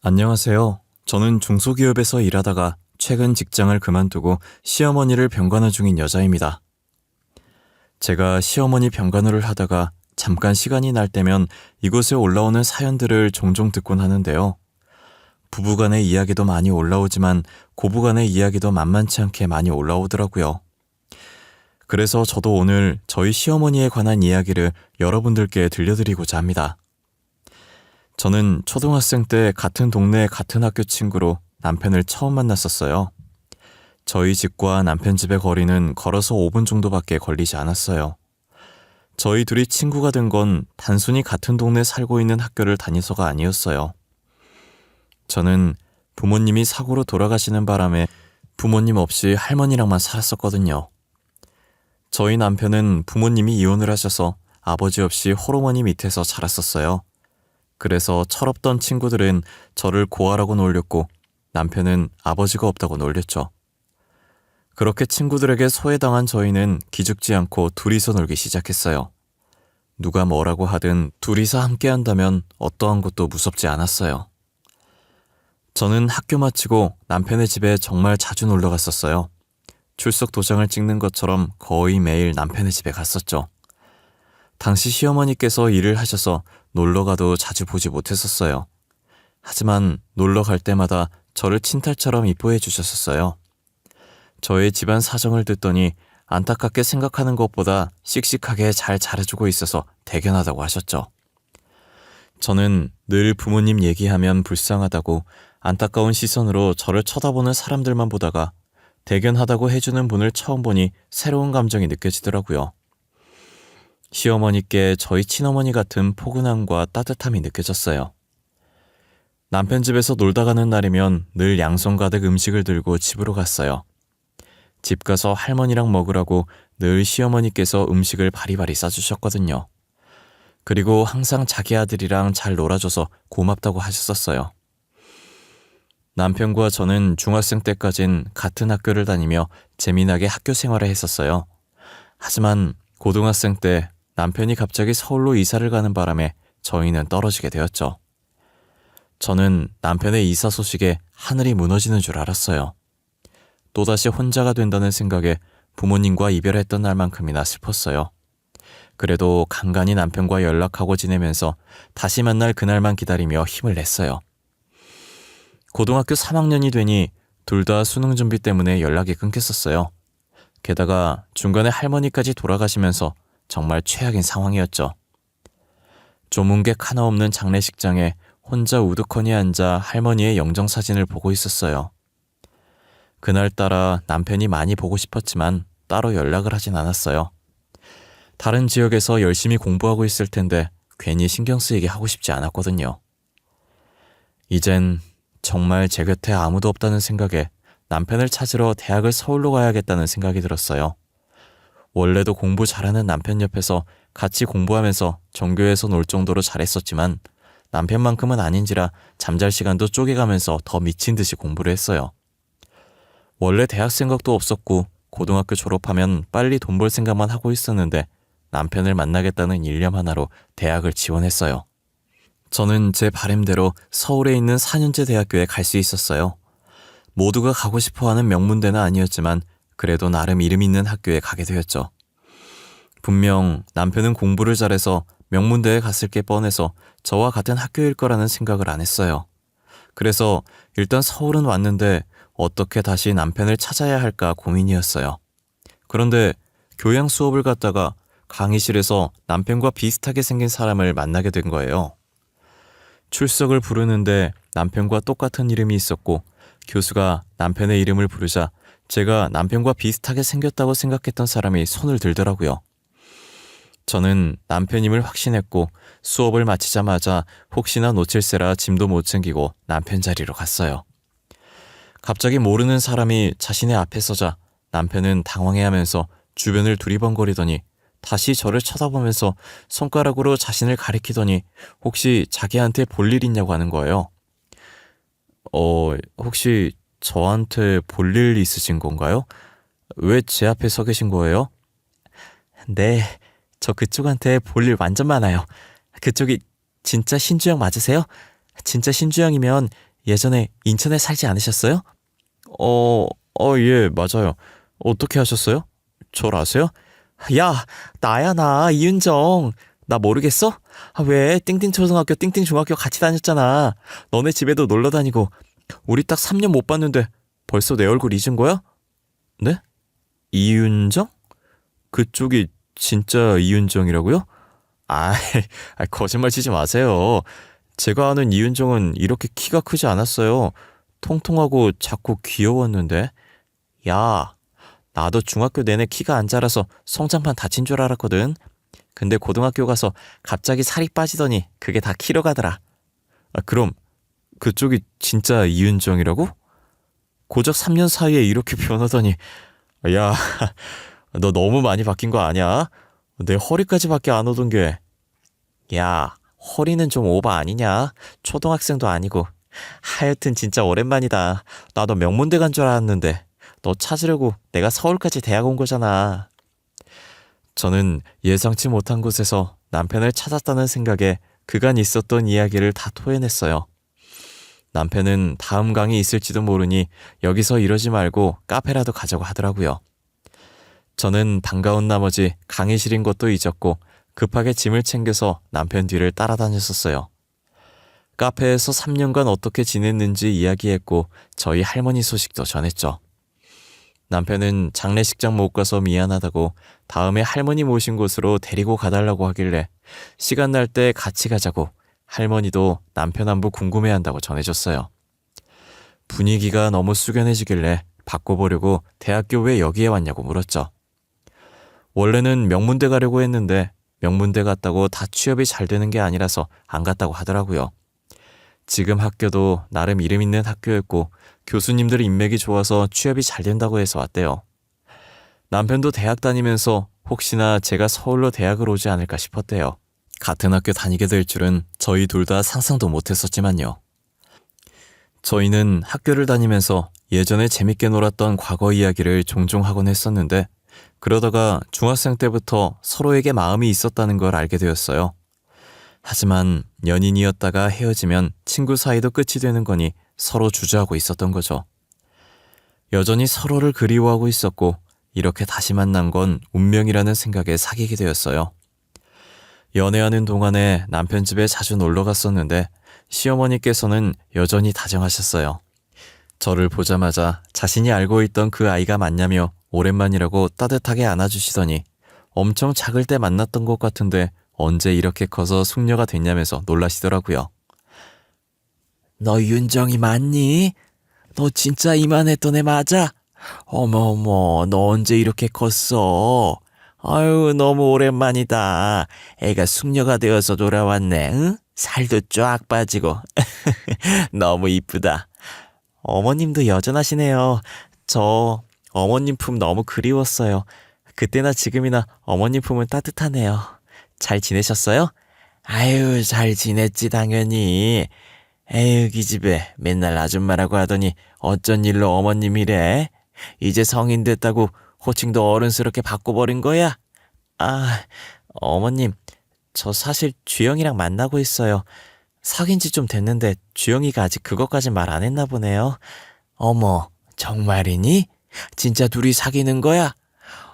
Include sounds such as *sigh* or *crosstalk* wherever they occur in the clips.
안녕하세요. 저는 중소기업에서 일하다가 최근 직장을 그만두고 시어머니를 병간호 중인 여자입니다. 제가 시어머니 병간호를 하다가 잠깐 시간이 날 때면 이곳에 올라오는 사연들을 종종 듣곤 하는데요. 부부간의 이야기도 많이 올라오지만 고부간의 이야기도 만만치 않게 많이 올라오더라고요. 그래서 저도 오늘 저희 시어머니에 관한 이야기를 여러분들께 들려드리고자 합니다. 저는 초등학생 때 같은 동네 같은 학교 친구로 남편을 처음 만났었어요. 저희 집과 남편 집의 거리는 걸어서 5분 정도밖에 걸리지 않았어요. 저희 둘이 친구가 된 건 단순히 같은 동네 살고 있는 학교를 다니서가 아니었어요. 저는 부모님이 사고로 돌아가시는 바람에 부모님 없이 할머니랑만 살았었거든요. 저희 남편은 부모님이 이혼을 하셔서 아버지 없이 호르머니 밑에서 자랐었어요. 그래서 철없던 친구들은 저를 고아라고 놀렸고 남편은 아버지가 없다고 놀렸죠. 그렇게 친구들에게 소외당한 저희는 기죽지 않고 둘이서 놀기 시작했어요. 누가 뭐라고 하든 둘이서 함께 한다면 어떠한 것도 무섭지 않았어요. 저는 학교 마치고 남편의 집에 정말 자주 놀러 갔었어요. 출석 도장을 찍는 것처럼 거의 매일 남편의 집에 갔었죠. 당시 시어머니께서 일을 하셔서 놀러 가도 자주 보지 못했었어요. 하지만 놀러 갈 때마다 저를 친탈처럼 이뻐해 주셨었어요. 저의 집안 사정을 듣더니 안타깝게 생각하는 것보다 씩씩하게 잘 잘해주고 있어서 대견하다고 하셨죠. 저는 늘 부모님 얘기하면 불쌍하다고 안타까운 시선으로 저를 쳐다보는 사람들만 보다가 대견하다고 해주는 분을 처음 보니 새로운 감정이 느껴지더라고요. 시어머니께 저희 친어머니 같은 포근함과 따뜻함이 느껴졌어요. 남편 집에서 놀다 가는 날이면 늘 양손 가득 음식을 들고 집으로 갔어요. 집 가서 할머니랑 먹으라고 늘 시어머니께서 음식을 바리바리 싸주셨거든요. 그리고 항상 자기 아들이랑 잘 놀아줘서 고맙다고 하셨었어요. 남편과 저는 중학생 때까진 같은 학교를 다니며 재미나게 학교 생활을 했었어요. 하지만 고등학생 때 남편이 갑자기 서울로 이사를 가는 바람에 저희는 떨어지게 되었죠. 저는 남편의 이사 소식에 하늘이 무너지는 줄 알았어요. 또다시 혼자가 된다는 생각에 부모님과 이별했던 날만큼이나 슬펐어요. 그래도 간간히 남편과 연락하고 지내면서 다시 만날 그날만 기다리며 힘을 냈어요. 고등학교 3학년이 되니 둘 다 수능 준비 때문에 연락이 끊겼었어요. 게다가 중간에 할머니까지 돌아가시면서 정말 최악인 상황이었죠. 조문객 하나 없는 장례식장에 혼자 우두커니 앉아 할머니의 영정사진을 보고 있었어요. 그날따라 남편이 많이 보고 싶었지만 따로 연락을 하진 않았어요. 다른 지역에서 열심히 공부하고 있을 텐데 괜히 신경 쓰이게 하고 싶지 않았거든요. 이젠 정말 제 곁에 아무도 없다는 생각에 남편을 찾으러 대학을 서울로 가야겠다는 생각이 들었어요. 원래도 공부 잘하는 남편 옆에서 같이 공부하면서 전교에서 놀 정도로 잘했었지만 남편만큼은 아닌지라 잠잘 시간도 쪼개가면서 더 미친 듯이 공부를 했어요. 원래 대학 생각도 없었고 고등학교 졸업하면 빨리 돈 벌 생각만 하고 있었는데 남편을 만나겠다는 일념 하나로 대학을 지원했어요. 저는 제 바램대로 서울에 있는 4년제 대학교에 갈 수 있었어요. 모두가 가고 싶어 하는 명문대는 아니었지만 그래도 나름 이름 있는 학교에 가게 되었죠. 분명 남편은 공부를 잘해서 명문대에 갔을 게 뻔해서 저와 같은 학교일 거라는 생각을 안 했어요. 그래서 일단 서울은 왔는데 어떻게 다시 남편을 찾아야 할까 고민이었어요. 그런데 교양 수업을 갔다가 강의실에서 남편과 비슷하게 생긴 사람을 만나게 된 거예요. 출석을 부르는데 남편과 똑같은 이름이 있었고 교수가 남편의 이름을 부르자 제가 남편과 비슷하게 생겼다고 생각했던 사람이 손을 들더라고요. 저는 남편임을 확신했고 수업을 마치자마자 혹시나 놓칠세라 짐도 못 챙기고 남편 자리로 갔어요. 갑자기 모르는 사람이 자신의 앞에 서자 남편은 당황해하면서 주변을 두리번거리더니 다시 저를 쳐다보면서 손가락으로 자신을 가리키더니 혹시 자기한테 볼 일 있냐고 하는 거예요. 어, 혹시 저한테 볼 일 있으신 건가요? 왜 제 앞에 서 계신 거예요? 네, 저 그쪽한테 볼 일 완전 많아요. 그쪽이 진짜 신주영 맞으세요? 진짜 신주영이면 예전에 인천에 살지 않으셨어요? 어, 어, 예, 맞아요. 어떻게 하셨어요? 절 아세요? 야, 나야, 나, 이윤정. 나 모르겠어? 아, 왜? 띵띵 초등학교, 띵띵 중학교 같이 다녔잖아. 너네 집에도 놀러 다니고. 우리 딱 3년 못 봤는데 벌써 내 얼굴 잊은 거야? 네? 이윤정? 그쪽이 진짜 이윤정이라고요? 아, 거짓말 치지 마세요. 제가 아는 이윤정은 이렇게 키가 크지 않았어요. 통통하고 작고 귀여웠는데. 야, 나도 중학교 내내 키가 안 자라서 성장판 다친 줄 알았거든. 근데 고등학교 가서 갑자기 살이 빠지더니 그게 다 키로 가더라. 아, 그럼 그쪽이 진짜 이윤정이라고? 고작 3년 사이에 이렇게 변하다니. 야, *laughs* 너 너무 많이 바뀐 거 아니야? 내 허리까지밖에 안 오던 게. 야, 허리는 좀 오바 아니냐? 초등학생도 아니고. 하여튼 진짜 오랜만이다. 나도 명문대 간 줄 알았는데. 너 찾으려고 내가 서울까지 대학 온 거잖아. 저는 예상치 못한 곳에서 남편을 찾았다는 생각에 그간 있었던 이야기를 다 토해냈어요. 남편은 다음 강이 있을지도 모르니 여기서 이러지 말고 카페라도 가자고 하더라고요. 저는 반가운 나머지 강의 실인 것도 잊었고 급하게 짐을 챙겨서 남편 뒤를 따라다녔었어요. 카페에서 3년간 어떻게 지냈는지 이야기했고 저희 할머니 소식도 전했죠. 남편은 장례식장 못 가서 미안하다고 다음에 할머니 모신 곳으로 데리고 가달라고 하길래 시간 날 때 같이 가자고 할머니도 남편 안부 궁금해한다고 전해줬어요. 분위기가 너무 숙연해지길래 바꿔보려고 대학교 왜 여기에 왔냐고 물었죠. 원래는 명문대 가려고 했는데 명문대 갔다고 다 취업이 잘 되는 게 아니라서 안 갔다고 하더라고요. 지금 학교도 나름 이름 있는 학교였고 교수님들 인맥이 좋아서 취업이 잘 된다고 해서 왔대요. 남편도 대학 다니면서 혹시나 제가 서울로 대학을 오지 않을까 싶었대요. 같은 학교 다니게 될 줄은 저희 둘 다 상상도 못 했었지만요. 저희는 학교를 다니면서 예전에 재밌게 놀았던 과거 이야기를 종종 하곤 했었는데 그러다가 중학생 때부터 서로에게 마음이 있었다는 걸 알게 되었어요. 하지만 연인이었다가 헤어지면 친구 사이도 끝이 되는 거니 서로 주저하고 있었던 거죠. 여전히 서로를 그리워하고 있었고 이렇게 다시 만난 건 운명이라는 생각에 사귀게 되었어요. 연애하는 동안에 남편 집에 자주 놀러 갔었는데 시어머니께서는 여전히 다정하셨어요. 저를 보자마자 자신이 알고 있던 그 아이가 맞냐며 오랜만이라고 따뜻하게 안아주시더니 엄청 작을 때 만났던 것 같은데 언제 이렇게 커서 숙녀가 됐냐면서 놀라시더라고요. 너 윤정이 맞니? 너 진짜 이만했던 애 맞아? 어머어머, 너 언제 이렇게 컸어? 아유, 너무 오랜만이다. 애가 숙녀가 되어서 돌아왔네, 응? 살도 쫙 빠지고. *laughs* 너무 이쁘다. 어머님도 여전하시네요. 저 어머님 품 너무 그리웠어요. 그때나 지금이나 어머님 품은 따뜻하네요. 잘 지내셨어요? 아유, 잘 지냈지, 당연히. 에휴, 기집애. 맨날 아줌마라고 하더니 어쩐 일로 어머님이래? 이제 성인 됐다고 호칭도 어른스럽게 바꿔버린 거야? 아, 어머님, 저 사실 주영이랑 만나고 있어요. 사귄 지 좀 됐는데 주영이가 아직 그것까진 말 안 했나 보네요. 어머, 정말이니? 진짜 둘이 사귀는 거야?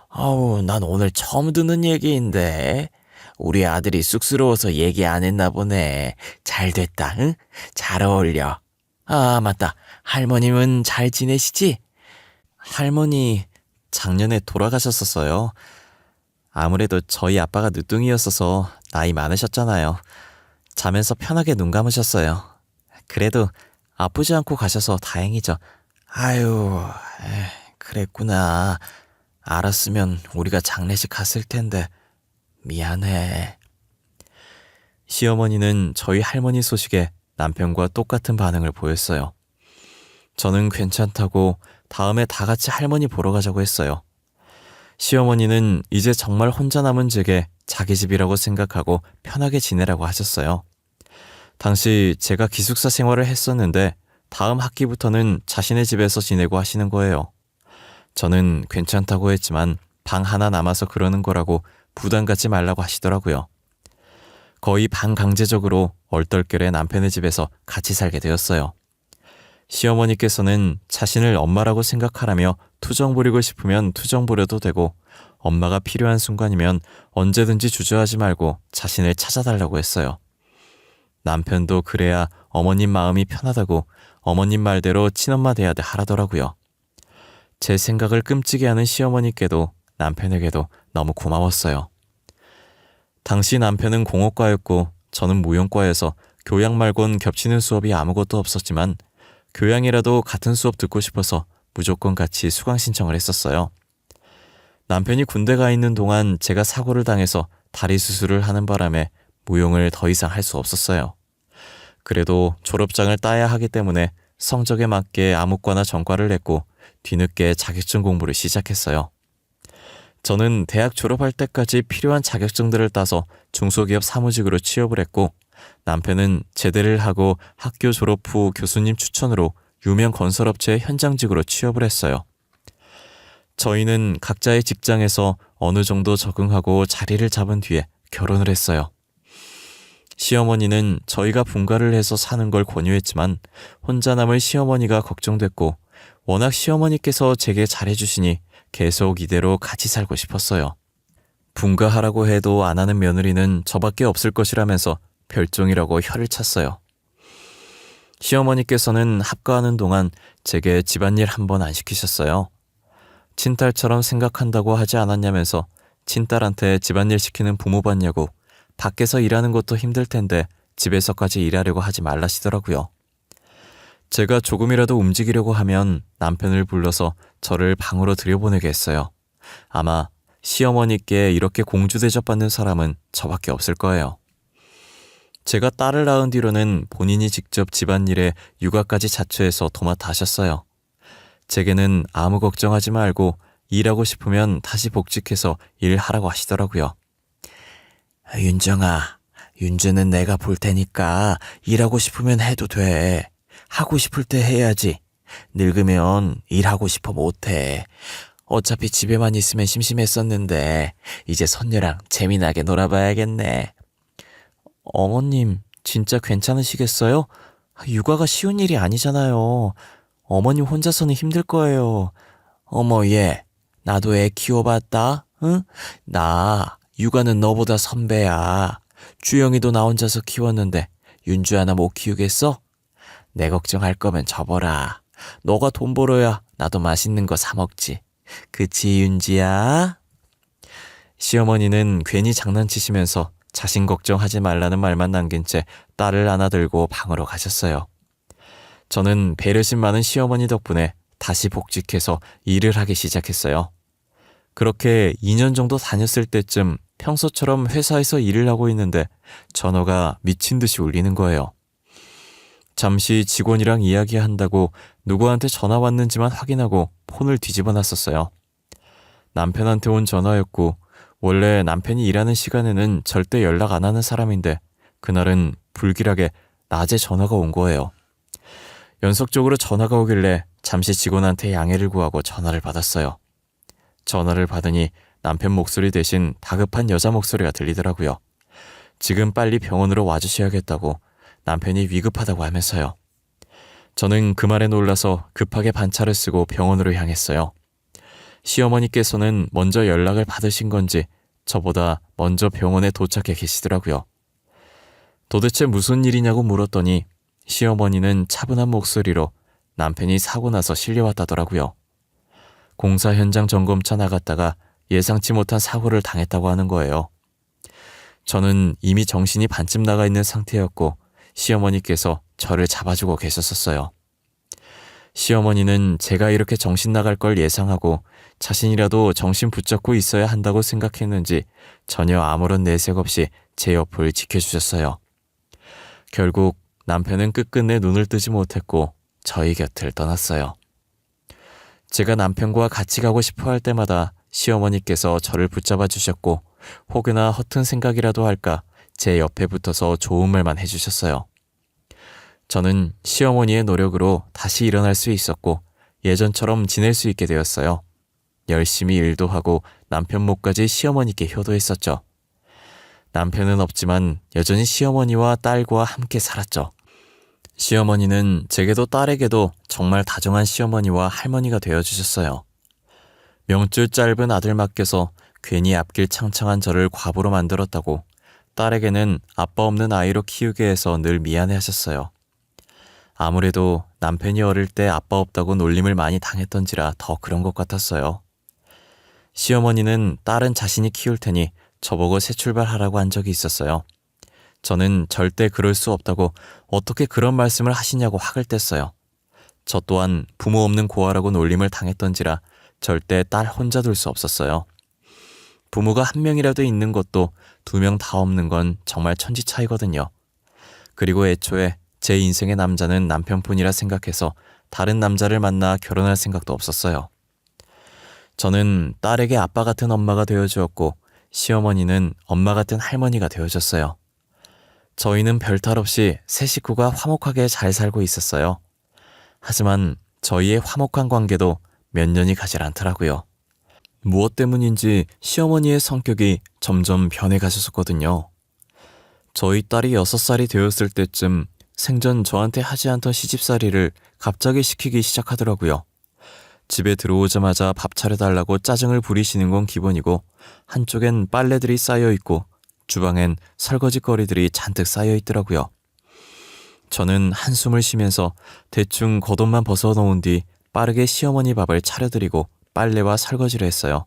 아우, 난 오늘 처음 듣는 얘기인데. 우리 아들이 쑥스러워서 얘기 안 했나 보네. 잘 됐다, 응? 잘 어울려. 아, 맞다. 할머님은 잘 지내시지? 할머니, 작년에 돌아가셨었어요. 아무래도 저희 아빠가 늦둥이였어서 나이 많으셨잖아요. 자면서 편하게 눈 감으셨어요. 그래도 아프지 않고 가셔서 다행이죠. 아유, 에이, 그랬구나. 알았으면 우리가 장례식 갔을 텐데. 미안해. 시어머니는 저희 할머니 소식에 남편과 똑같은 반응을 보였어요. 저는 괜찮다고 다음에 다 같이 할머니 보러 가자고 했어요. 시어머니는 이제 정말 혼자 남은 제게 자기 집이라고 생각하고 편하게 지내라고 하셨어요. 당시 제가 기숙사 생활을 했었는데 다음 학기부터는 자신의 집에서 지내고 하시는 거예요. 저는 괜찮다고 했지만 방 하나 남아서 그러는 거라고 부담 갖지 말라고 하시더라고요. 거의 반강제적으로 얼떨결에 남편의 집에서 같이 살게 되었어요. 시어머니께서는 자신을 엄마라고 생각하라며 투정 부리고 싶으면 투정 부려도 되고 엄마가 필요한 순간이면 언제든지 주저하지 말고 자신을 찾아달라고 했어요. 남편도 그래야 어머님 마음이 편하다고 어머님 말대로 친엄마 돼야 돼 하라더라고요. 제 생각을 끔찍이 하는 시어머니께도 남편에게도 너무 고마웠어요. 당시 남편은 공업과였고 저는 무용과여서 교양 말곤 겹치는 수업이 아무것도 없었지만 교양이라도 같은 수업 듣고 싶어서 무조건 같이 수강 신청을 했었어요. 남편이 군대 가 있는 동안 제가 사고를 당해서 다리 수술을 하는 바람에 무용을 더 이상 할 수 없었어요. 그래도 졸업장을 따야 하기 때문에 성적에 맞게 암흑과나 전과를 냈고 뒤늦게 자격증 공부를 시작했어요. 저는 대학 졸업할 때까지 필요한 자격증들을 따서 중소기업 사무직으로 취업을 했고 남편은 제대를 하고 학교 졸업 후 교수님 추천으로 유명 건설업체 현장직으로 취업을 했어요. 저희는 각자의 직장에서 어느 정도 적응하고 자리를 잡은 뒤에 결혼을 했어요. 시어머니는 저희가 분가를 해서 사는 걸 권유했지만 혼자 남을 시어머니가 걱정됐고 워낙 시어머니께서 제게 잘해주시니 계속 이대로 같이 살고 싶었어요. 분가하라고 해도 안 하는 며느리는 저밖에 없을 것이라면서 별종이라고 혀를 찼어요. 시어머니께서는 합가하는 동안 제게 집안일 한 번 안 시키셨어요. 친딸처럼 생각한다고 하지 않았냐면서 친딸한테 집안일 시키는 부모 봤냐고 밖에서 일하는 것도 힘들 텐데 집에서까지 일하려고 하지 말라시더라고요. 제가 조금이라도 움직이려고 하면 남편을 불러서 저를 방으로 들여보내게 했어요. 아마 시어머니께 이렇게 공주 대접받는 사람은 저밖에 없을 거예요. 제가 딸을 낳은 뒤로는 본인이 직접 집안일에 육아까지 자처해서 도맡아 하셨어요. 제게는 아무 걱정하지 말고 일하고 싶으면 다시 복직해서 일하라고 하시더라고요. 윤정아, 윤주는 내가 볼 테니까 일하고 싶으면 해도 돼. 하고 싶을 때 해야지. 늙으면 일하고 싶어 못해. 어차피 집에만 있으면 심심했었는데 이제 선녀랑 재미나게 놀아봐야겠네. 어머님, 진짜 괜찮으시겠어요? 육아가 쉬운 일이 아니잖아요. 어머님 혼자서는 힘들 거예요. 어머, 얘. 나도 애 키워봤다? 응? 나, 육아는 너보다 선배야. 주영이도 나 혼자서 키웠는데, 윤주 하나 못 키우겠어? 내 걱정할 거면 접어라. 너가 돈 벌어야 나도 맛있는 거 사 먹지. 그치, 윤지야? 시어머니는 괜히 장난치시면서 자신 걱정하지 말라는 말만 남긴 채 딸을 안아 들고 방으로 가셨어요. 저는 배려심 많은 시어머니 덕분에 다시 복직해서 일을 하기 시작했어요. 그렇게 2년 정도 다녔을 때쯤 평소처럼 회사에서 일을 하고 있는데 전화가 미친 듯이 울리는 거예요. 잠시 직원이랑 이야기한다고 누구한테 전화 왔는지만 확인하고 폰을 뒤집어 놨었어요. 남편한테 온 전화였고 원래 남편이 일하는 시간에는 절대 연락 안 하는 사람인데 그날은 불길하게 낮에 전화가 온 거예요. 연속적으로 전화가 오길래 잠시 직원한테 양해를 구하고 전화를 받았어요. 전화를 받으니 남편 목소리 대신 다급한 여자 목소리가 들리더라고요. 지금 빨리 병원으로 와주셔야겠다고 남편이 위급하다고 하면서요. 저는 그 말에 놀라서 급하게 반차를 쓰고 병원으로 향했어요. 시어머니께서는 먼저 연락을 받으신 건지 저보다 먼저 병원에 도착해 계시더라고요. 도대체 무슨 일이냐고 물었더니 시어머니는 차분한 목소리로 남편이 사고 나서 실려왔다더라고요. 공사 현장 점검차 나갔다가 예상치 못한 사고를 당했다고 하는 거예요. 저는 이미 정신이 반쯤 나가 있는 상태였고 시어머니께서 저를 잡아주고 계셨었어요. 시어머니는 제가 이렇게 정신 나갈 걸 예상하고 자신이라도 정신 붙잡고 있어야 한다고 생각했는지 전혀 아무런 내색 없이 제 옆을 지켜주셨어요. 결국 남편은 끝끝내 눈을 뜨지 못했고 저희 곁을 떠났어요. 제가 남편과 같이 가고 싶어 할 때마다 시어머니께서 저를 붙잡아 주셨고 혹여나 허튼 생각이라도 할까 제 옆에 붙어서 좋은 말만 해주셨어요. 저는 시어머니의 노력으로 다시 일어날 수 있었고 예전처럼 지낼 수 있게 되었어요. 열심히 일도 하고 남편 목까지 시어머니께 효도했었죠. 남편은 없지만 여전히 시어머니와 딸과 함께 살았죠. 시어머니는 제게도 딸에게도 정말 다정한 시어머니와 할머니가 되어주셨어요. 명줄 짧은 아들 맡겨서 괜히 앞길 창창한 저를 과부로 만들었다고 딸에게는 아빠 없는 아이로 키우게 해서 늘 미안해 하셨어요. 아무래도 남편이 어릴 때 아빠 없다고 놀림을 많이 당했던지라 더 그런 것 같았어요. 시어머니는 딸은 자신이 키울 테니 저보고 새 출발하라고 한 적이 있었어요. 저는 절대 그럴 수 없다고 어떻게 그런 말씀을 하시냐고 화를 뗐어요. 저 또한 부모 없는 고아라고 놀림을 당했던지라 절대 딸 혼자 둘 수 없었어요. 부모가 한 명이라도 있는 것도 두 명 다 없는 건 정말 천지 차이거든요. 그리고 애초에 제 인생의 남자는 남편뿐이라 생각해서 다른 남자를 만나 결혼할 생각도 없었어요. 저는 딸에게 아빠 같은 엄마가 되어 주었고 시어머니는 엄마 같은 할머니가 되어 줬어요. 저희는 별탈 없이 세 식구가 화목하게 잘 살고 있었어요. 하지만 저희의 화목한 관계도 몇 년이 가질 않더라고요. 무엇 때문인지 시어머니의 성격이 점점 변해가셨었거든요. 저희 딸이 여섯 살이 되었을 때쯤 생전 저한테 하지 않던 시집살이를 갑자기 시키기 시작하더라고요. 집에 들어오자마자 밥 차려달라고 짜증을 부리시는 건 기본이고 한쪽엔 빨래들이 쌓여 있고 주방엔 설거지거리들이 잔뜩 쌓여 있더라고요. 저는 한숨을 쉬면서 대충 겉옷만 벗어 놓은 뒤 빠르게 시어머니 밥을 차려드리고 빨래와 설거지를 했어요.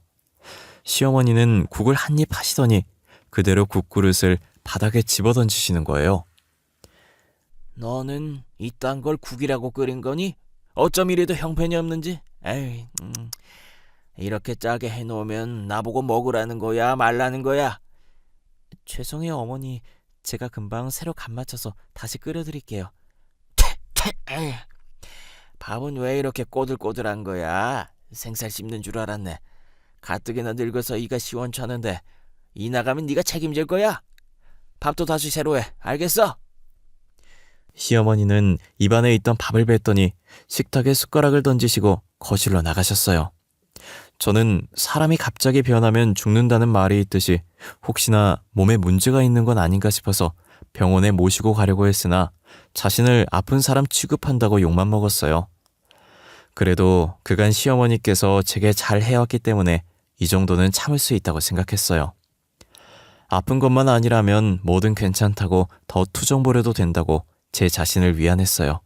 시어머니는 국을 한 입 하시더니 그대로 국그릇을 바닥에 집어던지시는 거예요. 너는 이딴 걸 국이라고 끓인 거니? 어쩜 이래도 형편이 없는지? 에이, 음, 이렇게 짜게 해놓으면 나보고 먹으라는 거야, 말라는 거야? 죄송해요 어머니. 제가 금방 새로 간 맞춰서 다시 끓여드릴게요. 퇴, 에이, 밥은 왜 이렇게 꼬들꼬들한 거야? 생살 씹는 줄 알았네. 가뜩이나 늙어서 이가 시원찮은데 이 나가면 네가 책임질 거야? 밥도 다시 새로 해, 알겠어? 시어머니는 입안에 있던 밥을 뱉더니 식탁에 숟가락을 던지시고 거실로 나가셨어요. 저는 사람이 갑자기 변하면 죽는다는 말이 있듯이 혹시나 몸에 문제가 있는 건 아닌가 싶어서 병원에 모시고 가려고 했으나 자신을 아픈 사람 취급한다고 욕만 먹었어요. 그래도 그간 시어머니께서 제게 잘 해왔기 때문에 이 정도는 참을 수 있다고 생각했어요. 아픈 것만 아니라면 뭐든 괜찮다고 더 투정 부려도 된다고 제 자신을 위안했어요.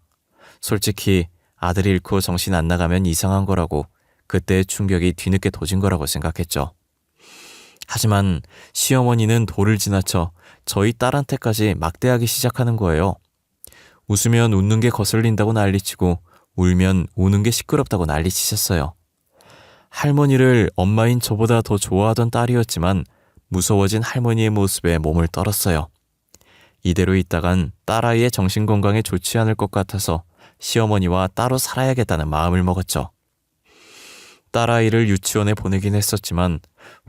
솔직히 아들 잃고 정신 안 나가면 이상한 거라고 그때의 충격이 뒤늦게 도진 거라고 생각했죠. 하지만 시어머니는 도를 지나쳐 저희 딸한테까지 막대하기 시작하는 거예요. 웃으면 웃는 게 거슬린다고 난리치고 울면 우는 게 시끄럽다고 난리치셨어요. 할머니를 엄마인 저보다 더 좋아하던 딸이었지만 무서워진 할머니의 모습에 몸을 떨었어요. 이대로 있다간 딸아이의 정신건강에 좋지 않을 것 같아서 시어머니와 따로 살아야겠다는 마음을 먹었죠. 딸아이를 유치원에 보내긴 했었지만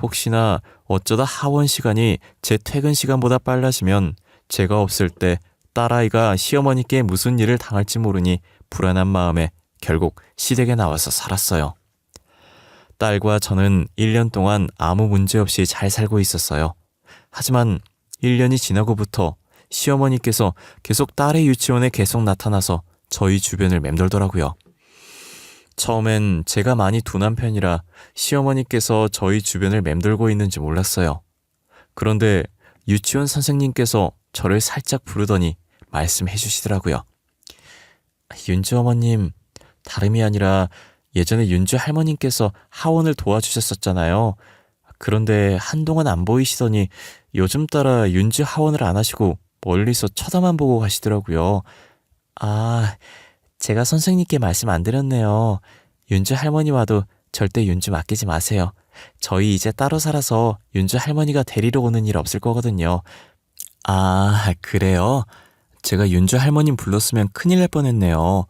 혹시나 어쩌다 하원 시간이 제 퇴근 시간보다 빨라지면 제가 없을 때 딸아이가 시어머니께 무슨 일을 당할지 모르니 불안한 마음에 결국 시댁에 나와서 살았어요. 딸과 저는 1년 동안 아무 문제 없이 잘 살고 있었어요. 하지만 1년이 지나고부터 시어머니께서 계속 딸의 유치원에 계속 나타나서 저희 주변을 맴돌더라고요. 처음엔 제가 많이 둔한 편이라 시어머니께서 저희 주변을 맴돌고 있는지 몰랐어요. 그런데 유치원 선생님께서 저를 살짝 부르더니 말씀해 주시더라고요. 윤주 어머님, 다름이 아니라 예전에 윤주 할머님께서 하원을 도와주셨었잖아요. 그런데 한동안 안 보이시더니 요즘 따라 윤주 하원을 안 하시고 멀리서 쳐다만 보고 가시더라고요. 아, 제가 선생님께 말씀 안 드렸네요. 윤주 할머니와도 절대 윤주 맡기지 마세요. 저희 이제 따로 살아서 윤주 할머니가 데리러 오는 일 없을 거거든요. 아, 그래요? 제가 윤주 할머님 불렀으면 큰일 날 뻔했네요.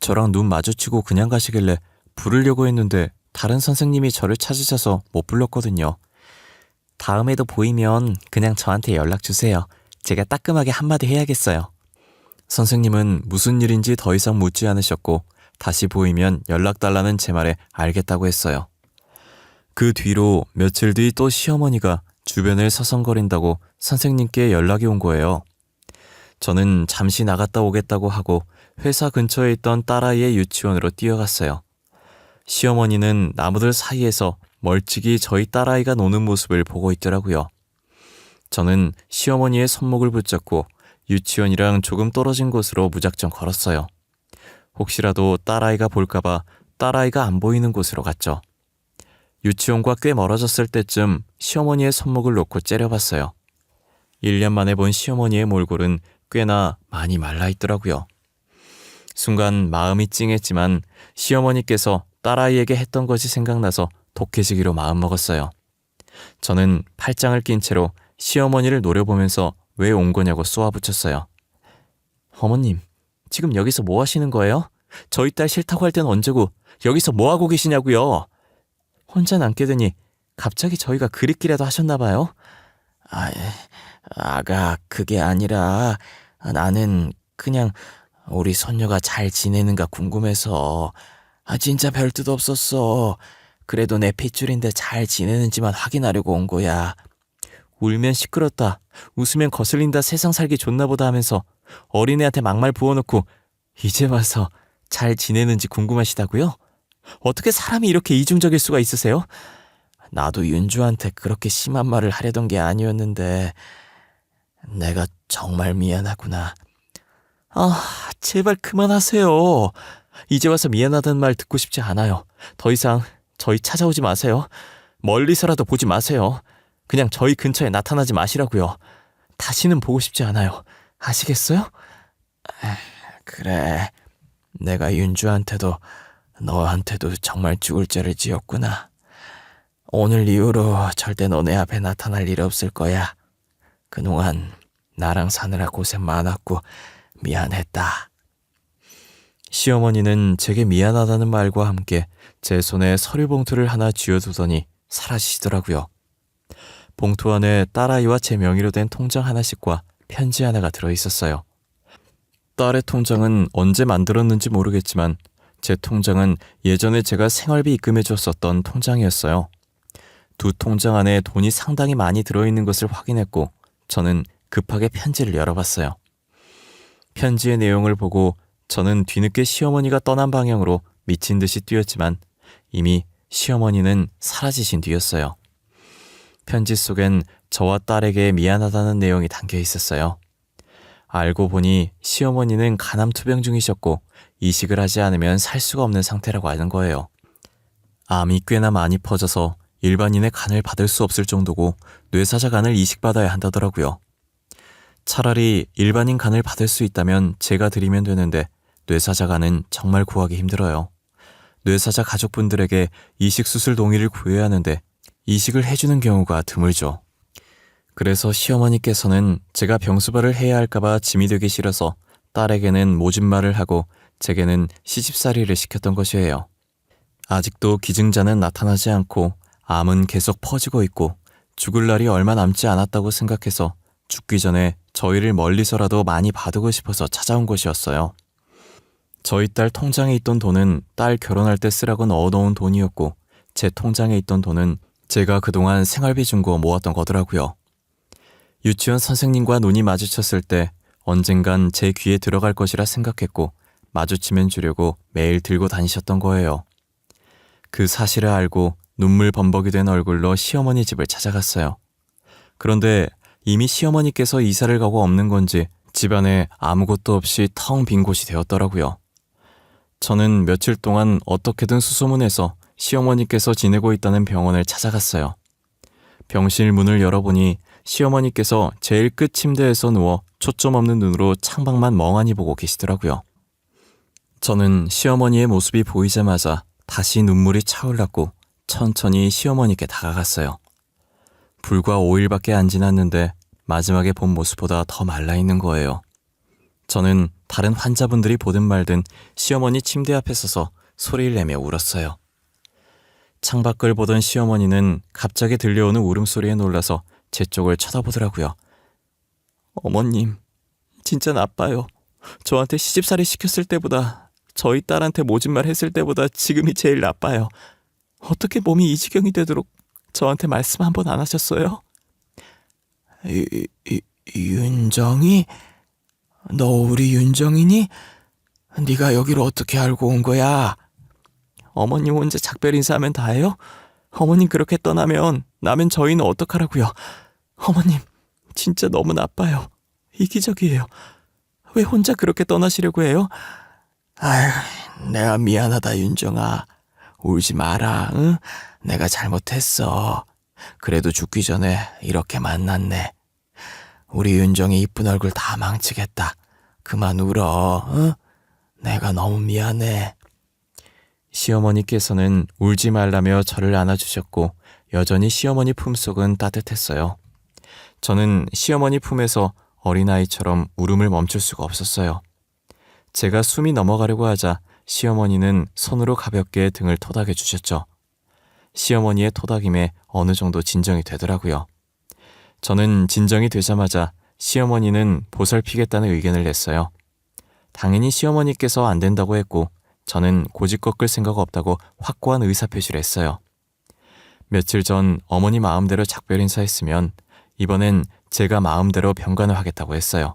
저랑 눈 마주치고 그냥 가시길래 부르려고 했는데 다른 선생님이 저를 찾으셔서 못 불렀거든요. 다음에도 보이면 그냥 저한테 연락 주세요. 제가 따끔하게 한마디 해야겠어요. 선생님은 무슨 일인지 더 이상 묻지 않으셨고 다시 보이면 연락 달라는 제 말에 알겠다고 했어요. 그 뒤로 며칠 뒤 또 시어머니가 주변을 서성거린다고 선생님께 연락이 온 거예요. 저는 잠시 나갔다 오겠다고 하고 회사 근처에 있던 딸아이의 유치원으로 뛰어갔어요. 시어머니는 나무들 사이에서 멀찍이 저희 딸아이가 노는 모습을 보고 있더라고요. 저는 시어머니의 손목을 붙잡고 유치원이랑 조금 떨어진 곳으로 무작정 걸었어요. 혹시라도 딸아이가 볼까봐 딸아이가 안 보이는 곳으로 갔죠. 유치원과 꽤 멀어졌을 때쯤 시어머니의 손목을 놓고 째려봤어요. 1년 만에 본 시어머니의 몰골은 꽤나 많이 말라 있더라고요. 순간 마음이 찡했지만 시어머니께서 딸아이에게 했던 것이 생각나서 독해지기로 마음먹었어요. 저는 팔짱을 낀 채로 시어머니를 노려보면서 왜 온 거냐고 쏘아붙였어요. 어머님, 지금 여기서 뭐 하시는 거예요? 저희 딸 싫다고 할 땐 언제고 여기서 뭐 하고 계시냐고요? 혼자 남게 되니 갑자기 저희가 그립기라도 하셨나 봐요. 아, 아가 그게 아니라 나는 그냥 우리 손녀가 잘 지내는가 궁금해서 아 진짜 별 뜻 없었어. 그래도 내 핏줄인데 잘 지내는지만 확인하려고 온 거야. 울면 시끄럽다, 웃으면 거슬린다 세상 살기 좋나 보다 하면서 어린애한테 막말 부어놓고 이제 와서 잘 지내는지 궁금하시다고요? 어떻게 사람이 이렇게 이중적일 수가 있으세요? 나도 윤주한테 그렇게 심한 말을 하려던 게 아니었는데 내가 정말 미안하구나. 아, 제발 그만하세요. 이제 와서 미안하다는 말 듣고 싶지 않아요. 더 이상 저희 찾아오지 마세요. 멀리서라도 보지 마세요. 그냥 저희 근처에 나타나지 마시라고요. 다시는 보고 싶지 않아요. 아시겠어요? 그래. 내가 윤주한테도 너한테도 정말 죽을 죄를 지었구나. 오늘 이후로 절대 너네 앞에 나타날 일 없을 거야. 그동안 나랑 사느라 고생 많았고 미안했다. 시어머니는 제게 미안하다는 말과 함께 제 손에 서류 봉투를 하나 쥐어두더니 사라지시더라고요. 봉투 안에 딸아이와 제 명의로 된 통장 하나씩과 편지 하나가 들어 있었어요. 딸의 통장은 언제 만들었는지 모르겠지만 제 통장은 예전에 제가 생활비 입금해 줬었던 통장이었어요. 두 통장 안에 돈이 상당히 많이 들어있는 것을 확인했고 저는 급하게 편지를 열어봤어요. 편지의 내용을 보고 저는 뒤늦게 시어머니가 떠난 방향으로 미친 듯이 뛰었지만 이미 시어머니는 사라지신 뒤였어요. 편지 속엔 저와 딸에게 미안하다는 내용이 담겨 있었어요. 알고 보니 시어머니는 간암 투병 중이셨고 이식을 하지 않으면 살 수가 없는 상태라고 하는 거예요. 암이 꽤나 많이 퍼져서 일반인의 간을 받을 수 없을 정도고 뇌사자 간을 이식받아야 한다더라고요. 차라리 일반인 간을 받을 수 있다면 제가 드리면 되는데 뇌사자 간은 정말 구하기 힘들어요. 뇌사자 가족분들에게 이식 수술 동의를 구해야 하는데 이식을 해주는 경우가 드물죠. 그래서 시어머니께서는 제가 병수발을 해야 할까봐 짐이 되기 싫어서 딸에게는 모진말을 하고 제게는 시집살이를 시켰던 것이에요. 아직도 기증자는 나타나지 않고 암은 계속 퍼지고 있고 죽을 날이 얼마 남지 않았다고 생각해서 죽기 전에 저희를 멀리서라도 많이 봐두고 싶어서 찾아온 것이었어요. 저희 딸 통장에 있던 돈은 딸 결혼할 때 쓰라고 넣어놓은 돈이었고 제 통장에 있던 돈은 제가 그동안 생활비 준거 모았던 거더라고요. 유치원 선생님과 눈이 마주쳤을 때 언젠간 제 귀에 들어갈 것이라 생각했고 마주치면 주려고 매일 들고 다니셨던 거예요. 그 사실을 알고 눈물 범벅이 된 얼굴로 시어머니 집을 찾아갔어요. 그런데 이미 시어머니께서 이사를 가고 없는 건지 집안에 아무것도 없이 텅 빈 곳이 되었더라고요. 저는 며칠 동안 어떻게든 수소문해서 시어머니께서 지내고 있다는 병원을 찾아갔어요. 병실 문을 열어보니 시어머니께서 제일 끝 침대에서 누워 초점 없는 눈으로 창밖만 멍하니 보고 계시더라고요. 저는 시어머니의 모습이 보이자마자 다시 눈물이 차올랐고 천천히 시어머니께 다가갔어요. 불과 5일밖에 안 지났는데 마지막에 본 모습보다 더 말라 있는 거예요. 저는 다른 환자분들이 보든 말든 시어머니 침대 앞에 서서 소리를 내며 울었어요. 창밖을 보던 시어머니는 갑자기 들려오는 울음소리에 놀라서 제 쪽을 쳐다보더라고요. 어머님, 진짜 나빠요. 저한테 시집살이 시켰을 때보다 저희 딸한테 모진말 했을 때보다 지금이 제일 나빠요. 어떻게 몸이 이 지경이 되도록 저한테 말씀 한 번 안 하셨어요? 유, 유, 윤정이 너 우리 윤정이니? 네가 여기를 어떻게 알고 온 거야? 어머님 혼자 작별 인사하면 다해요? 어머님 그렇게 떠나면 나면 저희는 어떡하라고요? 어머님 진짜 너무 나빠요. 이기적이에요. 왜 혼자 그렇게 떠나시려고 해요? 아휴, 내가 미안하다, 윤정아. 울지 마라, 응? 내가 잘못했어. 그래도 죽기 전에 이렇게 만났네. 우리 윤정이 이쁜 얼굴 다 망치겠다. 그만 울어, 응? 내가 너무 미안해. 시어머니께서는 울지 말라며 저를 안아주셨고 여전히 시어머니 품속은 따뜻했어요. 저는 시어머니 품에서 어린아이처럼 울음을 멈출 수가 없었어요. 제가 숨이 넘어가려고 하자 시어머니는 손으로 가볍게 등을 토닥여 주셨죠. 시어머니의 토닥임에 어느 정도 진정이 되더라고요. 저는 진정이 되자마자 시어머니는 보살피겠다는 의견을 냈어요. 당연히 시어머니께서 안 된다고 했고 저는 고집 꺾을 생각 없다고 확고한 의사표시를 했어요. 며칠 전 어머니 마음대로 작별 인사했으면 이번엔 제가 마음대로 병간을 하겠다고 했어요.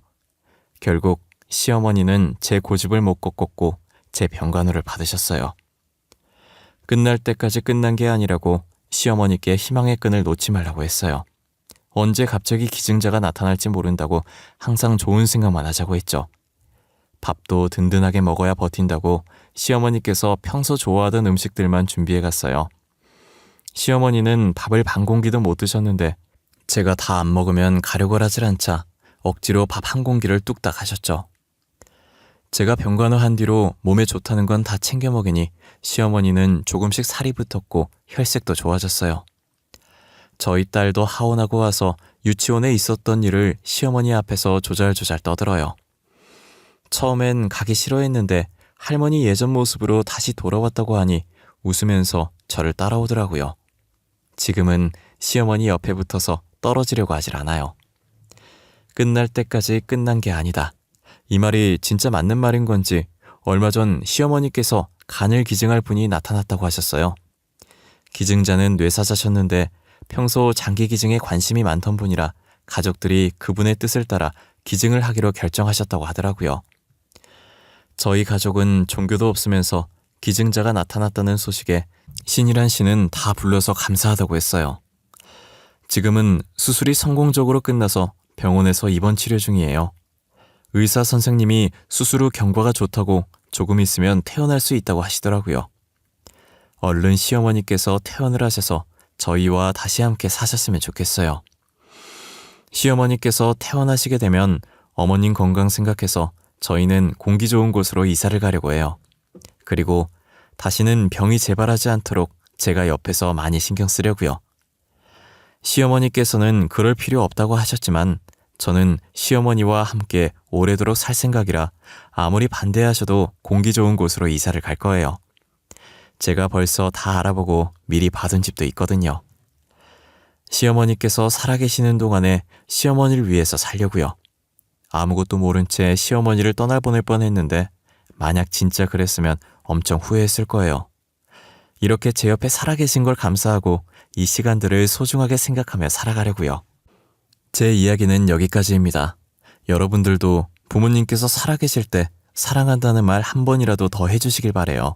결국 시어머니는 제 고집을 못 꺾었고 제 병간호를 받으셨어요. 끝날 때까지 끝난 게 아니라고 시어머니께 희망의 끈을 놓지 말라고 했어요. 언제 갑자기 기증자가 나타날지 모른다고 항상 좋은 생각만 하자고 했죠. 밥도 든든하게 먹어야 버틴다고 시어머니께서 평소 좋아하던 음식들만 준비해 갔어요. 시어머니는 밥을 반 공기도 못 드셨는데 제가 다 안 먹으면 가려고 하질 않자 억지로 밥 한 공기를 뚝딱 하셨죠. 제가 병간호 한 뒤로 몸에 좋다는 건 다 챙겨 먹이니 시어머니는 조금씩 살이 붙었고 혈색도 좋아졌어요. 저희 딸도 하원하고 와서 유치원에 있었던 일을 시어머니 앞에서 조잘조잘 떠들어요. 처음엔 가기 싫어했는데 할머니 예전 모습으로 다시 돌아왔다고 하니 웃으면서 저를 따라오더라고요. 지금은 시어머니 옆에 붙어서 떨어지려고 하질 않아요. 끝날 때까지 끝난 게 아니다. 이 말이 진짜 맞는 말인 건지 얼마 전 시어머니께서 간을 기증할 분이 나타났다고 하셨어요. 기증자는 뇌사자셨는데 평소 장기 기증에 관심이 많던 분이라 가족들이 그분의 뜻을 따라 기증을 하기로 결정하셨다고 하더라고요. 저희 가족은 종교도 없으면서 기증자가 나타났다는 소식에 신이란 씨는 다 불러서 감사하다고 했어요. 지금은 수술이 성공적으로 끝나서 병원에서 입원 치료 중이에요. 의사 선생님이 수술 후 경과가 좋다고 조금 있으면 퇴원할 수 있다고 하시더라고요. 얼른 시어머니께서 퇴원을 하셔서 저희와 다시 함께 사셨으면 좋겠어요. 시어머니께서 퇴원하시게 되면 어머님 건강 생각해서 저희는 공기 좋은 곳으로 이사를 가려고 해요. 그리고 다시는 병이 재발하지 않도록 제가 옆에서 많이 신경 쓰려고요. 시어머니께서는 그럴 필요 없다고 하셨지만 저는 시어머니와 함께 오래도록 살 생각이라 아무리 반대하셔도 공기 좋은 곳으로 이사를 갈 거예요. 제가 벌써 다 알아보고 미리 받은 집도 있거든요. 시어머니께서 살아계시는 동안에 시어머니를 위해서 살려고요. 아무것도 모른 채 시어머니를 떠날 보낼 뻔했는데 만약 진짜 그랬으면 엄청 후회했을 거예요. 이렇게 제 옆에 살아계신 걸 감사하고 이 시간들을 소중하게 생각하며 살아가려고요. 제 이야기는 여기까지입니다. 여러분들도 부모님께서 살아계실 때 사랑한다는 말 한 번이라도 더 해주시길 바래요.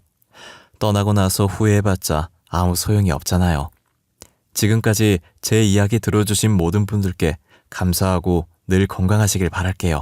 떠나고 나서 후회해봤자 아무 소용이 없잖아요. 지금까지 제 이야기 들어주신 모든 분들께 감사하고 늘 건강하시길 바랄게요.